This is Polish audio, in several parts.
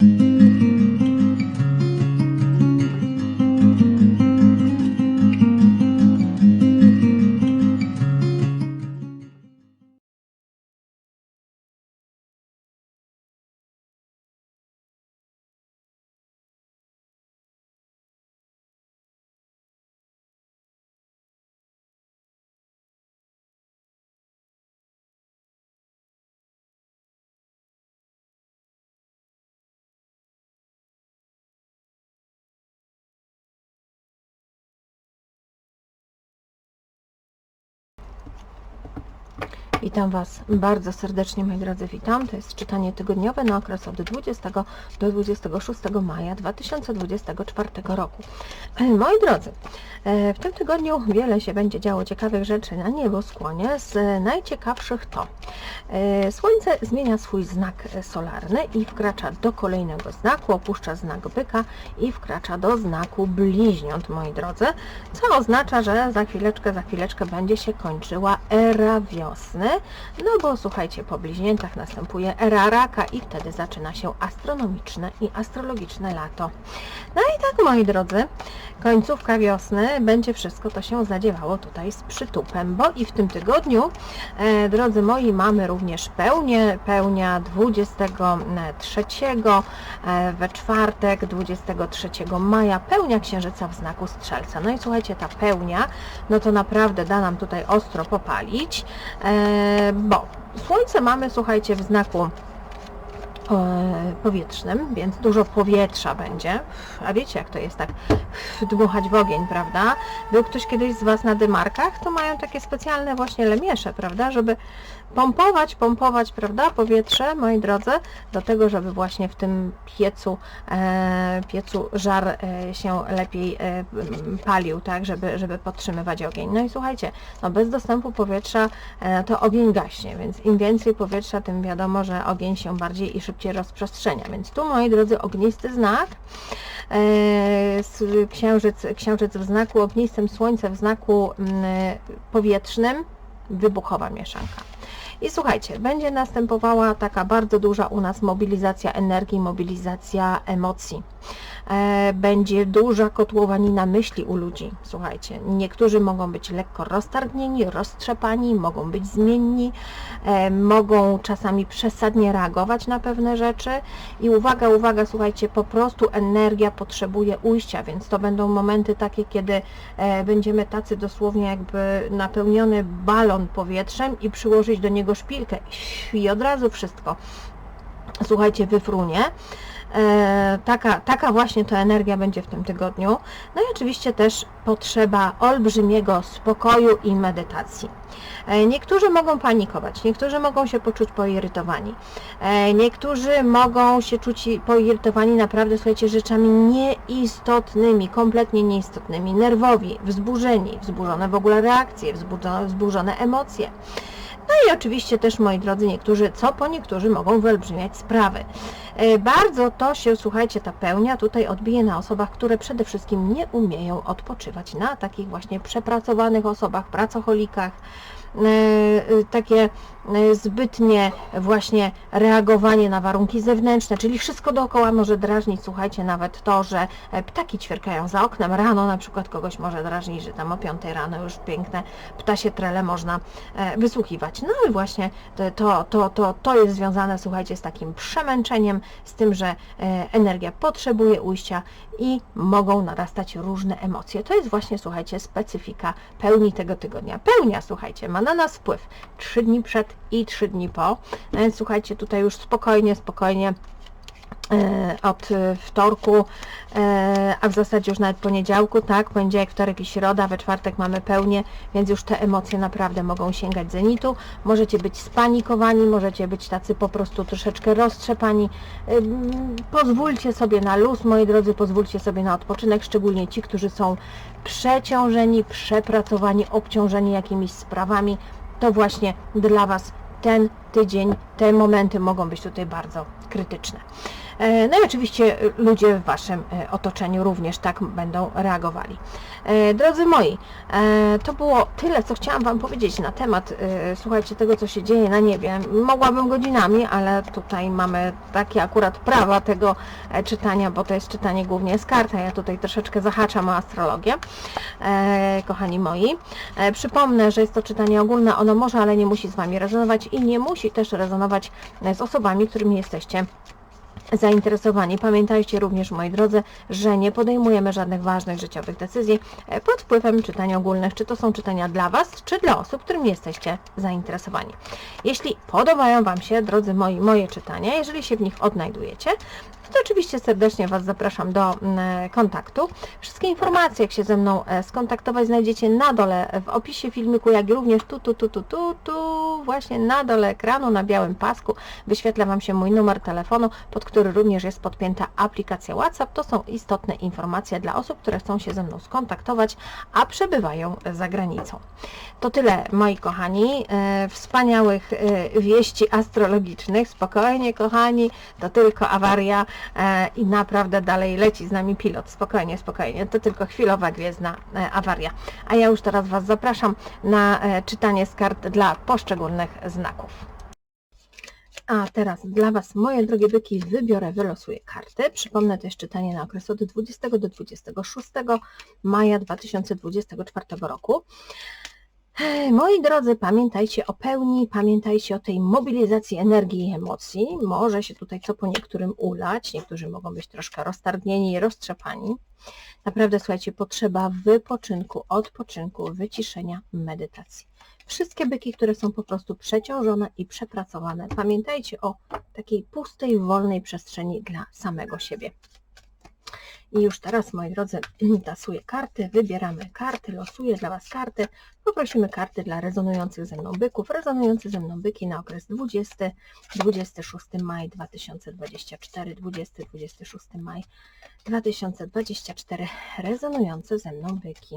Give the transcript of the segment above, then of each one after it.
Mm-hmm. Witam Was bardzo serdecznie, moi drodzy, witam. To jest czytanie tygodniowe na okres od 20 do 26 maja 2024 roku. E, Moi drodzy, e, w tym tygodniu wiele się będzie działo ciekawych rzeczy na nieboskłonie. Z najciekawszych to e, Słońce zmienia swój znak solarny i wkracza do kolejnego znaku, opuszcza znak byka i wkracza do znaku bliźniąt, moi drodzy, co oznacza, że za chwileczkę, za chwileczkę będzie się kończyła era wiosny, no bo słuchajcie, po bliźniętach następuje era raka i wtedy zaczyna się astronomiczne i astrologiczne lato. No i tak, moi drodzy, końcówka wiosny będzie wszystko to się zadziewało tutaj z przytupem, bo i w tym tygodniu, e, drodzy moi, mamy również pełnię, pełnia 23 e, we czwartek, 23 maja, pełnia księżyca w znaku strzelca. No i słuchajcie, ta pełnia, no to naprawdę da nam tutaj ostro popalić, e, bo słońce mamy, słuchajcie, w znaku e, powietrznym, więc dużo powietrza będzie. A wiecie, jak to jest tak dmuchać w ogień, prawda? Był ktoś kiedyś z Was na dymarkach, to mają takie specjalne właśnie lemiesze, prawda? Żeby pompować, pompować, prawda? Powietrze, moi drodzy, do tego, żeby właśnie w tym piecu, e, piecu żar e, się lepiej e, palił, tak? Żeby, żeby podtrzymywać ogień. No i słuchajcie, no bez dostępu powietrza e, to ogień gaśnie, więc im więcej powietrza, tym wiadomo, że ogień się bardziej i szybciej rozprzestrzenia. Więc tu, moi drodzy, ognisty znak, e, księżyc, księżyc w znaku ognistym, słońce w znaku mm, powietrznym, wybuchowa mieszanka. I słuchajcie, będzie następowała taka bardzo duża u nas mobilizacja energii, mobilizacja emocji. E, będzie duża kotłowanina myśli u ludzi. Słuchajcie, niektórzy mogą być lekko roztargnieni, roztrzepani, mogą być zmienni, e, mogą czasami przesadnie reagować na pewne rzeczy. I uwaga, uwaga, słuchajcie, po prostu energia potrzebuje ujścia, więc to będą momenty takie, kiedy e, będziemy tacy dosłownie jakby napełniony balon powietrzem i przyłożyć do niego szpilkę i od razu wszystko, słuchajcie, wyfrunie. E, taka, taka właśnie to energia będzie w tym tygodniu. No i oczywiście też potrzeba olbrzymiego spokoju i medytacji. E, Niektórzy mogą panikować, niektórzy mogą się poczuć poirytowani, e, niektórzy mogą się czuć poirytowani naprawdę, słuchajcie, rzeczami nieistotnymi, kompletnie nieistotnymi, nerwowi, wzburzeni, wzburzone w ogóle reakcje, wzbudzone, wzburzone emocje. No i oczywiście też, moi drodzy, niektórzy, co po niektórzy mogą wyolbrzymiać sprawy. E, Bardzo to się, słuchajcie, ta pełnia tutaj odbije na osobach, które przede wszystkim nie umieją odpoczywać, na takich właśnie przepracowanych osobach, pracocholikach, takie e, zbytnie właśnie reagowanie na warunki zewnętrzne, czyli wszystko dookoła może drażnić, słuchajcie, nawet to, że e, ptaki ćwierkają za oknem rano, na przykład kogoś może drażnić, że tam o 5 rano już piękne ptasie trele można e, wysłuchiwać. No i właśnie to, to, to, to, to jest związane, słuchajcie, z takim przemęczeniem, z tym, że e, energia potrzebuje ujścia i mogą narastać różne emocje. To jest właśnie, słuchajcie, specyfika pełni tego tygodnia. Pełnia, słuchajcie, ma na nas wpływ 3 dni przed i 3 dni po. Więc słuchajcie, tutaj już spokojnie, spokojnie e, od e, wtorku, e, a w zasadzie już nawet poniedziałku, tak, poniedziałek, wtorek i środa, we czwartek mamy pełnię, więc już te emocje naprawdę mogą sięgać zenitu. Możecie być spanikowani, możecie być tacy po prostu troszeczkę roztrzepani. Ym, Pozwólcie sobie na luz, moi drodzy, pozwólcie sobie na odpoczynek, szczególnie ci, którzy są przeciążeni, przepracowani, obciążeni jakimiś sprawami. To właśnie dla Was ten tydzień, te momenty mogą być tutaj bardzo krytyczne. E, No i oczywiście e, ludzie w Waszym e, otoczeniu również tak będą reagowali. Drodzy moi, to było tyle, co chciałam Wam powiedzieć na temat, słuchajcie, tego, co się dzieje na niebie. Mogłabym godzinami, ale tutaj mamy takie akurat prawa tego czytania, bo to jest czytanie głównie z kart, a ja tutaj troszeczkę zahaczam o astrologię, kochani moi. Przypomnę, że jest to czytanie ogólne, ono może, ale nie musi z Wami rezonować i nie musi też rezonować z osobami, którymi jesteście zainteresowani. Pamiętajcie również, moi drodzy, że nie podejmujemy żadnych ważnych życiowych decyzji e, pod wpływem czytań ogólnych, czy to są czytania dla Was, czy dla osób, którymi jesteście zainteresowani. Jeśli podobają Wam się, drodzy moi, moje czytania, jeżeli się w nich odnajdujecie, to oczywiście serdecznie Was zapraszam do mm, kontaktu. Wszystkie informacje, jak się ze mną e, skontaktować, znajdziecie na dole w opisie filmiku, jak i również tu, tu, tu, tu, tu, tu, właśnie na dole ekranu, na białym pasku wyświetla Wam się mój numer telefonu, pod który również jest podpięta aplikacja WhatsApp. To są istotne informacje dla osób, które chcą się ze mną skontaktować, a przebywają za granicą. To tyle, moi kochani, e, wspaniałych e, wieści astrologicznych. Spokojnie, kochani, to tylko awaria i naprawdę dalej leci z nami pilot. Spokojnie, spokojnie, to tylko chwilowa gwiezdna e, awaria. A ja już teraz Was zapraszam na e, czytanie z kart dla poszczególnych znaków. A teraz dla Was, moje drogie byki, wybiorę, wylosuję karty. Przypomnę też czytanie na okres od 20 do 26 maja 2024 roku. Moi drodzy, pamiętajcie o pełni, pamiętajcie o tej mobilizacji energii i emocji. Może się tutaj co po niektórym ulać, niektórzy mogą być troszkę roztargnieni i roztrzepani. Naprawdę, słuchajcie, potrzeba wypoczynku, odpoczynku, wyciszenia, medytacji. Wszystkie byki, które są po prostu przeciążone i przepracowane, pamiętajcie o takiej pustej, wolnej przestrzeni dla samego siebie. I już teraz, moi drodzy, tasuję karty, wybieramy karty, losuję dla Was karty. Poprosimy karty dla rezonujących ze mną byków. Rezonujące ze mną byki na okres 20, 26 maj 2024, 20, 26 maj 2024. Rezonujące ze mną byki.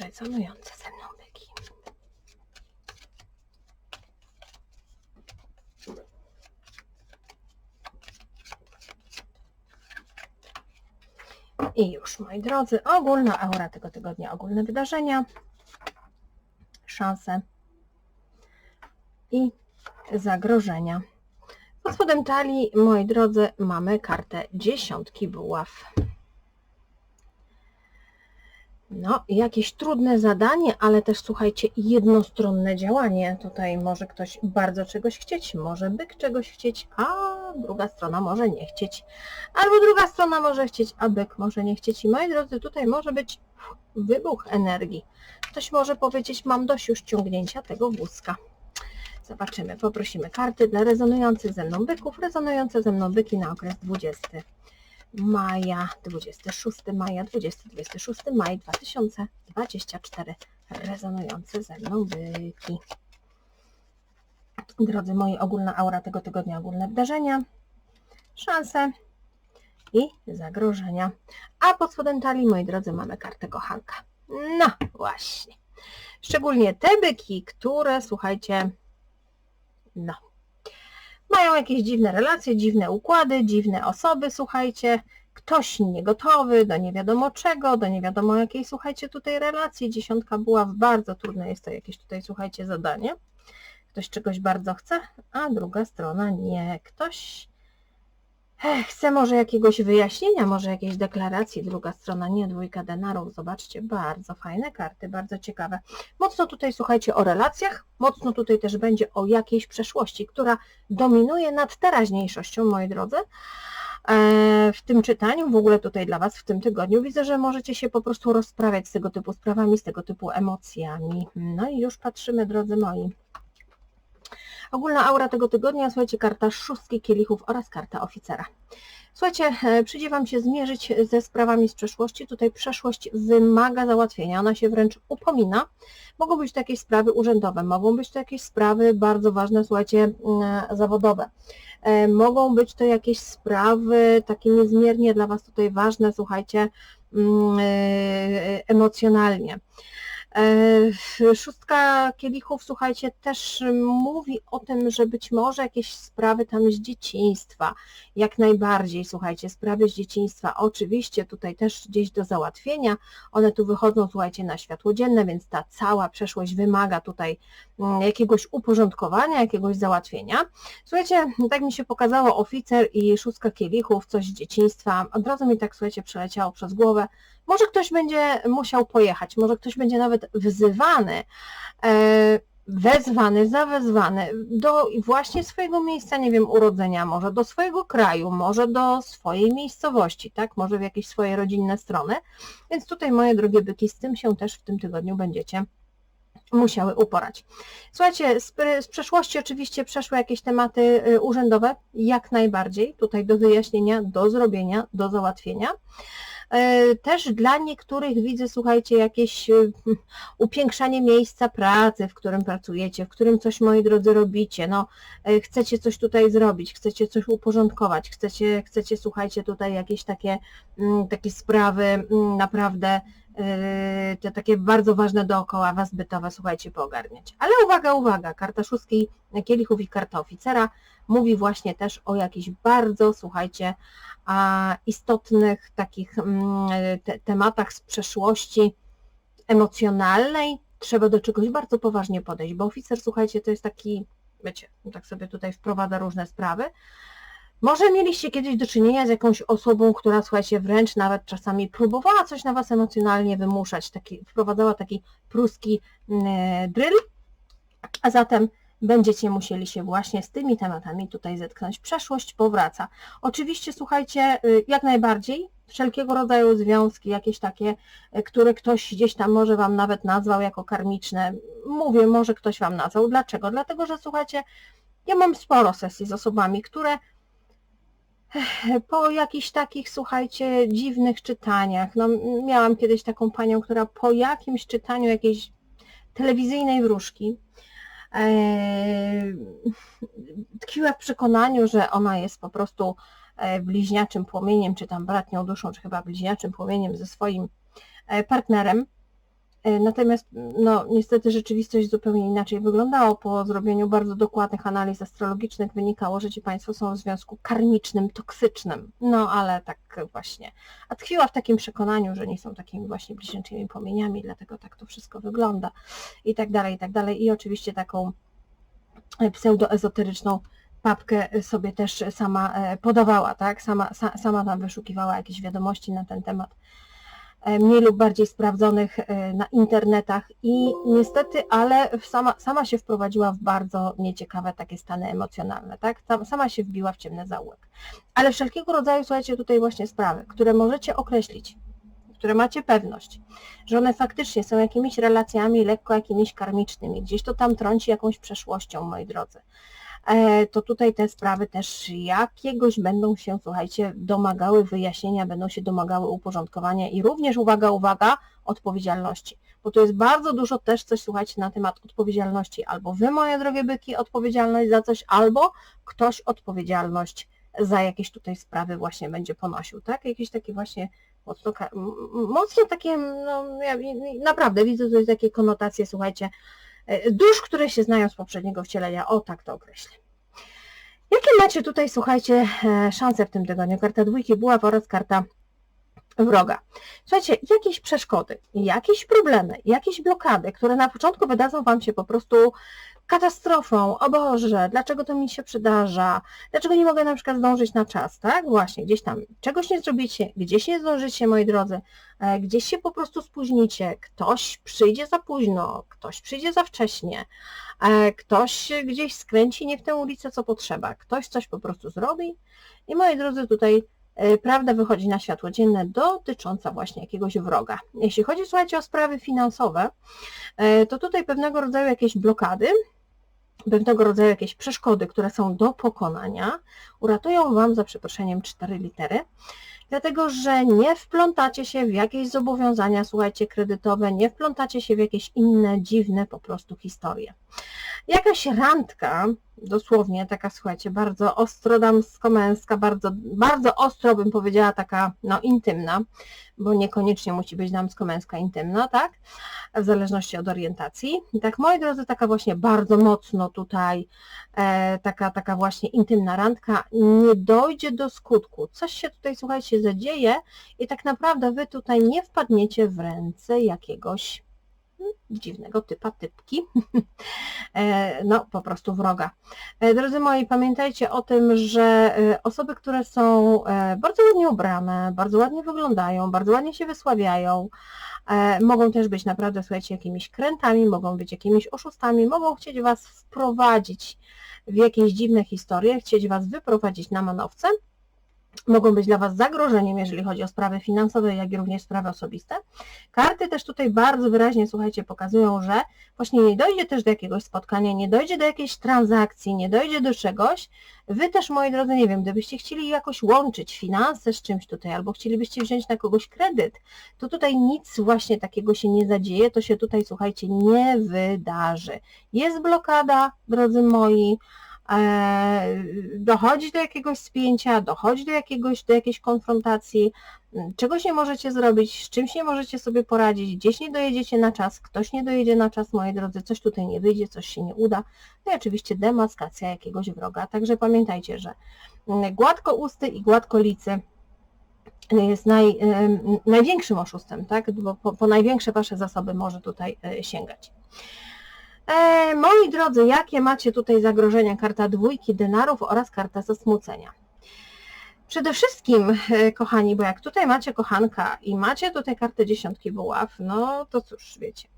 Rezonujące ze mną byki. I już, moi drodzy, ogólna aura tego tygodnia, ogólne wydarzenia, szanse i zagrożenia. Pod spodem talii, moi drodzy, mamy kartę dziesiątki buław. No, jakieś trudne zadanie, ale też słuchajcie, jednostronne działanie. Tutaj może ktoś bardzo czegoś chcieć, może byk czegoś chcieć, a druga strona może nie chcieć. Albo druga strona może chcieć, a byk może nie chcieć. I moi drodzy, tutaj może być wybuch energii. Ktoś może powiedzieć, mam dość już ciągnięcia tego wózka. Zobaczymy, poprosimy karty dla rezonujących ze mną byków, rezonujące ze mną byki na okres 20 maja, 26 maja, 20-26 maj 2024 rezonujące ze mną byki. Drodzy moi, ogólna aura tego tygodnia, ogólne wydarzenia, szanse i zagrożenia. A pod spodem talii, moi drodzy, mamy kartę kochanka. No właśnie. Szczególnie te byki, które, słuchajcie, no, mają jakieś dziwne relacje, dziwne układy, dziwne osoby, słuchajcie, ktoś niegotowy do nie wiadomo czego, do nie wiadomo jakiej, słuchajcie, tutaj relacji. Dziesiątka była bardzo trudne, jest to jakieś tutaj, słuchajcie, zadanie. Ktoś czegoś bardzo chce, a druga strona nie. Ktoś chce może jakiegoś wyjaśnienia, może jakiejś deklaracji, druga strona nie, dwójka denarów. Zobaczcie, bardzo fajne karty, bardzo ciekawe. Mocno tutaj, słuchajcie, o relacjach, mocno tutaj też będzie o jakiejś przeszłości, która dominuje nad teraźniejszością, moi drodzy. E, W tym czytaniu, w ogóle tutaj dla Was w tym tygodniu, widzę, że możecie się po prostu rozprawiać z tego typu sprawami, z tego typu emocjami. No i już patrzymy, drodzy moi. Ogólna aura tego tygodnia, słuchajcie, karta szóstki kielichów oraz karta oficera. Słuchajcie, e, przyjdzie Wam się zmierzyć ze sprawami z przeszłości. Tutaj przeszłość wymaga załatwienia, ona się wręcz upomina. Mogą być to jakieś sprawy urzędowe, mogą być to jakieś sprawy bardzo ważne, słuchajcie, mm, zawodowe. E, Mogą być to jakieś sprawy takie niezmiernie dla Was tutaj ważne, słuchajcie, mm, e, emocjonalnie. E, Szóstka kielichów, słuchajcie, też mówi o tym, że być może jakieś sprawy tam z dzieciństwa, jak najbardziej, słuchajcie, sprawy z dzieciństwa, oczywiście tutaj też gdzieś do załatwienia, one tu wychodzą, słuchajcie, na światło dzienne, więc ta cała przeszłość wymaga tutaj mm, jakiegoś uporządkowania, jakiegoś załatwienia. Słuchajcie, tak mi się pokazało oficer i szóstka kielichów, coś z dzieciństwa, od razu mi tak, słuchajcie, przeleciało przez głowę, może ktoś będzie musiał pojechać, może ktoś będzie nawet wzywany, e, wezwany, zawezwany do właśnie swojego miejsca, nie wiem, urodzenia, może do swojego kraju, może do swojej miejscowości, tak, może w jakieś swoje rodzinne strony. Więc tutaj, moje drogie byki, z tym się też w tym tygodniu będziecie musiały uporać. Słuchajcie, z, z, przeszłości oczywiście przeszły jakieś tematy y, urzędowe, jak najbardziej, tutaj do wyjaśnienia, do zrobienia, do załatwienia. E, też dla niektórych widzę, słuchajcie, jakieś e, upiększanie miejsca pracy, w którym pracujecie, w którym coś, moi drodzy, robicie. No, e, chcecie coś tutaj zrobić, chcecie coś uporządkować, chcecie, chcecie słuchajcie, tutaj jakieś takie, mm, takie sprawy mm, naprawdę te takie bardzo ważne dookoła Was bytowe, słuchajcie, poogarniać. Ale uwaga, uwaga, karta szóstki kielichów i karta oficera mówi właśnie też o jakichś bardzo, słuchajcie, istotnych takich mm, te tematach z przeszłości emocjonalnej. Trzeba do czegoś bardzo poważnie podejść, bo oficer, słuchajcie, to jest taki, wiecie, tak sobie tutaj wprowadza różne sprawy, może mieliście kiedyś do czynienia z jakąś osobą, która, słuchajcie, wręcz nawet czasami próbowała coś na Was emocjonalnie wymuszać, taki, wprowadzała taki pruski mm, drill, a zatem będziecie musieli się właśnie z tymi tematami tutaj zetknąć. Przeszłość powraca. Oczywiście, słuchajcie, y, jak najbardziej, wszelkiego rodzaju związki, jakieś takie, y, które ktoś gdzieś tam może Wam nawet nazwał jako karmiczne. Mówię, może ktoś Wam nazwał. Dlaczego? Dlatego, że słuchajcie, ja mam sporo sesji z osobami, które po jakichś takich, słuchajcie, dziwnych czytaniach, no miałam kiedyś taką panią, która po jakimś czytaniu jakiejś telewizyjnej wróżki e, tkwiła w przekonaniu, że ona jest po prostu e, bliźniaczym płomieniem, czy tam bratnią duszą, czy chyba bliźniaczym płomieniem ze swoim e, partnerem. E, natomiast no, niestety rzeczywistość zupełnie inaczej wyglądała. Po zrobieniu bardzo dokładnych analiz astrologicznych wynikało, że ci Państwo są w związku karmicznym, toksycznym. No ale tak właśnie. A tkwiła w takim przekonaniu, że nie są takimi właśnie bliźniaczymi płomieniami, dlatego tak to wszystko wygląda i tak dalej, i tak dalej. I oczywiście taką pseudoezoteryczną papkę sobie też sama e, podawała, tak? Sama, sama tam wyszukiwała jakieś wiadomości na ten temat E, mniej lub bardziej sprawdzonych e, na internetach i niestety, ale sama, sama się wprowadziła w bardzo nieciekawe takie stany emocjonalne, tak? Sama się wbiła w ciemny zaułek. Ale wszelkiego rodzaju, słuchajcie, tutaj właśnie sprawy, które możecie określić, które macie pewność, że one faktycznie są jakimiś relacjami lekko jakimiś karmicznymi, gdzieś to tam trąci jakąś przeszłością, moi drodzy E, to tutaj te sprawy też jakiegoś będą się, słuchajcie, domagały wyjaśnienia, będą się domagały uporządkowania i również, uwaga, uwaga, odpowiedzialności. Bo to jest bardzo dużo też coś, słuchajcie, na temat odpowiedzialności. Albo wy, moje drogie byki, odpowiedzialność za coś, albo ktoś odpowiedzialność za jakieś tutaj sprawy właśnie będzie ponosił, tak? Jakieś takie właśnie mocno, mocno takie, no, ja naprawdę widzę tutaj takie konotacje, słuchajcie, E, dusz, które się znają z poprzedniego wcielenia. O, tak to określę. Jakie macie tutaj, słuchajcie, e, szanse w tym tygodniu? Karta dwójki buław oraz karta wroga. Słuchajcie, jakieś przeszkody, jakieś problemy, jakieś blokady, które na początku wydadzą Wam się po prostu katastrofą, o Boże, dlaczego to mi się przydarza, dlaczego nie mogę na przykład zdążyć na czas, tak? Właśnie, gdzieś tam czegoś nie zrobicie, gdzieś nie zdążycie, moi drodzy, e, gdzieś się po prostu spóźnicie, ktoś przyjdzie za późno, ktoś przyjdzie za wcześnie, e, ktoś gdzieś skręci nie w tę ulicę, co potrzeba, ktoś coś po prostu zrobi. I moi drodzy, tutaj e, prawda wychodzi na światło dzienne dotycząca właśnie jakiegoś wroga. Jeśli chodzi, słuchajcie, o sprawy finansowe, to tutaj pewnego rodzaju jakieś blokady, pewnego rodzaju jakieś przeszkody, które są do pokonania, uratują Wam za przeproszeniem cztery litery, dlatego że nie wplątacie się w jakieś zobowiązania, słuchajcie, kredytowe, nie wplątacie się w jakieś inne, dziwne po prostu historie. Jakaś randka, dosłownie taka, słuchajcie, bardzo ostro damsko-męska, bardzo, bardzo ostro bym powiedziała taka, no intymna, bo niekoniecznie musi być damsko-męska intymna, tak? W zależności od orientacji. Tak, moi drodzy, taka właśnie bardzo mocno tutaj, e, taka, taka właśnie intymna randka nie dojdzie do skutku. Coś się tutaj, słuchajcie, zadzieje i tak naprawdę wy tutaj nie wpadniecie w ręce jakiegoś dziwnego typa, typki, E, no po prostu wroga. E, Drodzy moi, pamiętajcie o tym, że e, osoby, które są bardzo ładnie ubrane, bardzo ładnie wyglądają, bardzo ładnie się wysławiają, mogą też być naprawdę, słuchajcie, jakimiś krętami, mogą być jakimiś oszustami, mogą chcieć Was wprowadzić w jakieś dziwne historie, chcieć Was wyprowadzić na manowce, mogą być dla Was zagrożeniem, jeżeli chodzi o sprawy finansowe, jak i również sprawy osobiste. Karty też tutaj bardzo wyraźnie, słuchajcie, pokazują, że właśnie nie dojdzie też do jakiegoś spotkania, nie dojdzie do jakiejś transakcji, nie dojdzie do czegoś. Wy też, moi drodzy, nie wiem, gdybyście chcieli jakoś łączyć finanse z czymś tutaj, albo chcielibyście wziąć na kogoś kredyt, to tutaj nic właśnie takiego się nie zadzieje, to się tutaj, słuchajcie, nie wydarzy. Jest blokada, drodzy moi, dochodzi do jakiegoś spięcia, dochodzi do, jakiegoś, do jakiejś konfrontacji, czegoś nie możecie zrobić, z czymś nie możecie sobie poradzić, gdzieś nie dojedziecie na czas, ktoś nie dojedzie na czas, moi drodzy, coś tutaj nie wyjdzie, coś się nie uda, no i oczywiście demaskacja jakiegoś wroga, także pamiętajcie, że gładko usty i gładko licy jest naj, em, największym oszustem, tak? bo po, po największe Wasze zasoby może tutaj e, sięgać. Moi drodzy, jakie macie tutaj zagrożenia? Karta dwójki denarów oraz karta zasmucenia. Przede wszystkim, e, kochani, bo jak tutaj macie kochanka i macie tutaj kartę dziesiątki buław, no to cóż, wiecie.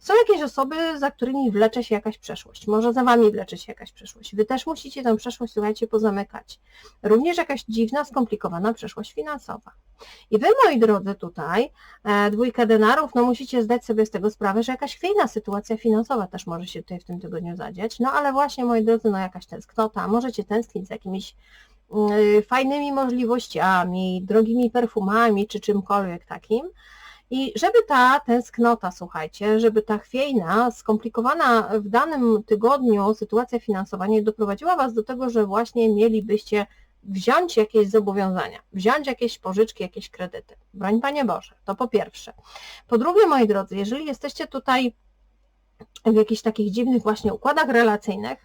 Są jakieś osoby, za którymi wlecze się jakaś przeszłość. Może za wami wlecze się jakaś przeszłość. Wy też musicie tę przeszłość, słuchajcie, pozamykać. Również jakaś dziwna, skomplikowana przeszłość finansowa. I wy, moi drodzy, tutaj, e, dwójka denarów, no musicie zdać sobie z tego sprawę, że jakaś chwiejna sytuacja finansowa też może się tutaj w tym tygodniu zadziać. No ale właśnie, moi drodzy, no jakaś tęsknota, możecie tęsknić za jakimiś y, fajnymi możliwościami, drogimi perfumami czy czymkolwiek takim. I żeby ta tęsknota, słuchajcie, żeby ta chwiejna, skomplikowana w danym tygodniu sytuacja finansowa nie doprowadziła Was do tego, że właśnie mielibyście wziąć jakieś zobowiązania, wziąć jakieś pożyczki, jakieś kredyty. Broń Panie Boże, to po pierwsze. Po drugie, moi drodzy, jeżeli jesteście tutaj w jakichś takich dziwnych właśnie układach relacyjnych,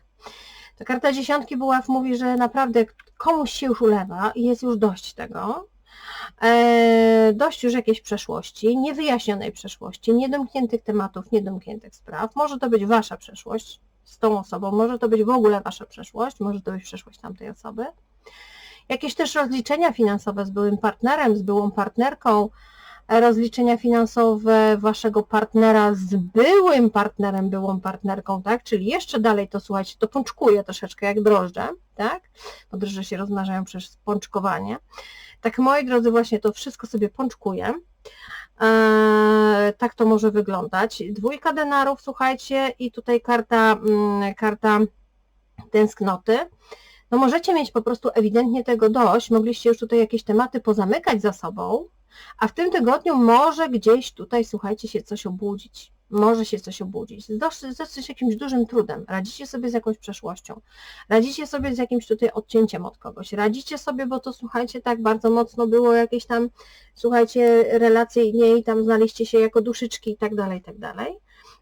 to karta dziesiątki buław mówi, że naprawdę komuś się już ulewa i jest już dość tego, dość już jakiejś przeszłości, niewyjaśnionej przeszłości, niedomkniętych tematów, niedomkniętych spraw. Może to być Wasza przeszłość z tą osobą, może to być w ogóle Wasza przeszłość, może to być przeszłość tamtej osoby. Jakieś też rozliczenia finansowe z byłym partnerem, z byłą partnerką, e, rozliczenia finansowe Waszego partnera z byłym partnerem, byłą partnerką, tak? Czyli jeszcze dalej to, słuchajcie, to pączkuje troszeczkę jak drożdże, tak? Bo drożdże się rozmnażają przez pączkowanie. Tak, moi drodzy, właśnie to wszystko sobie pączkuję. Eee, tak to może wyglądać. Dwójka denarów, słuchajcie, i tutaj karta, mm, karta tęsknoty. No możecie mieć po prostu ewidentnie tego dość, mogliście już tutaj jakieś tematy pozamykać za sobą, a w tym tygodniu może gdzieś tutaj, słuchajcie, się coś obudzić. Może się coś obudzić. Z jakimś dużym trudem. Radzicie sobie z jakąś przeszłością. Radzicie sobie z jakimś tutaj odcięciem od kogoś. Radzicie sobie, bo to słuchajcie, tak bardzo mocno było jakieś tam, słuchajcie, relacje i tam znaliście się jako duszyczki i tak dalej, i tak dalej.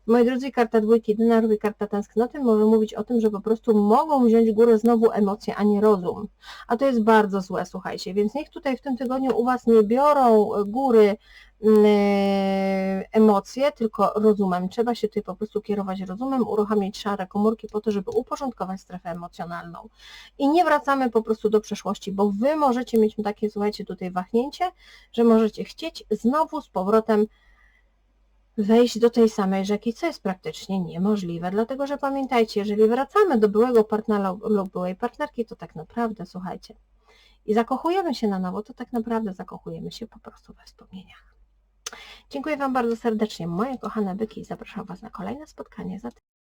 Moi drodzy, karta dwójki denarów i karta tęsknoty może mówić o tym, że po prostu mogą wziąć górę znowu emocje, a nie rozum. A to jest bardzo złe, słuchajcie, więc niech tutaj w tym tygodniu u Was nie biorą góry mm, emocje, tylko rozumem. Trzeba się tutaj po prostu kierować rozumem, uruchamiać szare komórki po to, żeby uporządkować strefę emocjonalną. I nie wracamy po prostu do przeszłości, bo Wy możecie mieć takie, słuchajcie, tutaj wahnięcie, że możecie chcieć znowu z powrotem wejść do tej samej rzeki, co jest praktycznie niemożliwe, dlatego że pamiętajcie, jeżeli wracamy do byłego partnera lub byłej partnerki, to tak naprawdę, słuchajcie, i zakochujemy się na nowo, to tak naprawdę zakochujemy się po prostu we wspomnieniach. Dziękuję Wam bardzo serdecznie, moje kochane byki, i zapraszam Was na kolejne spotkanie za tydzień.